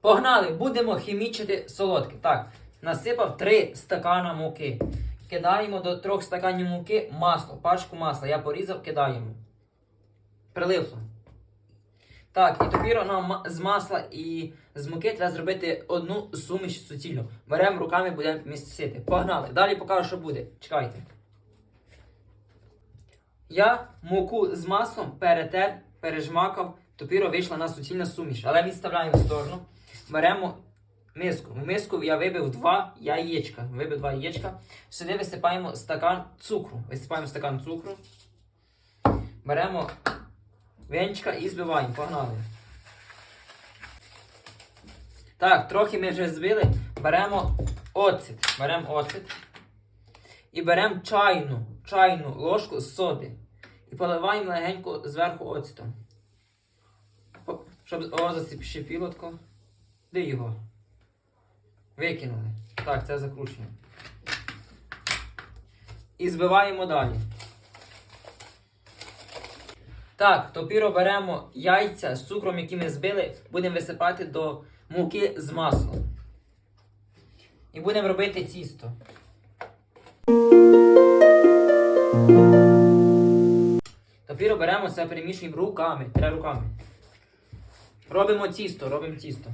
погнали, будемо хімічити солодке. Так, насипав 3 стакана муки. Кидаємо до 3 стаканів муки масло, пачку масла. Я порізав, кидаємо. Прилипло. Так, і тепер нам з масла і з муки треба зробити одну суміш суцільну. Беремо руками, будемо місити. Погнали. Далі покажу, що буде. Чекайте. Я муку з маслом перетер, пережмакав, тепер вийшла на суцільна суміш. Але відставляємо в сторону. Беремо миску. В миску я вибив два яєчка. Вибив два яєчка. Сюди висипаємо стакан цукру. Висипаємо стакан цукру. Беремо венчика і збиваємо. Погнали. Так, трохи ми вже збили. Беремо оцет. Беремо оцет. І беремо чайну, чайну ложку соди. І поливаємо легенько зверху оцетом. Щоб о, зашипіло тако. Де його? Викинули. Так, це закручуємо. І збиваємо далі. Так, тепер беремо яйця з цукром, які ми збили, будемо висипати до муки з маслом. І будемо робити тісто. Тепер беремо це, перемішуємо руками. Треба руками. Робимо тісто, робимо тісто.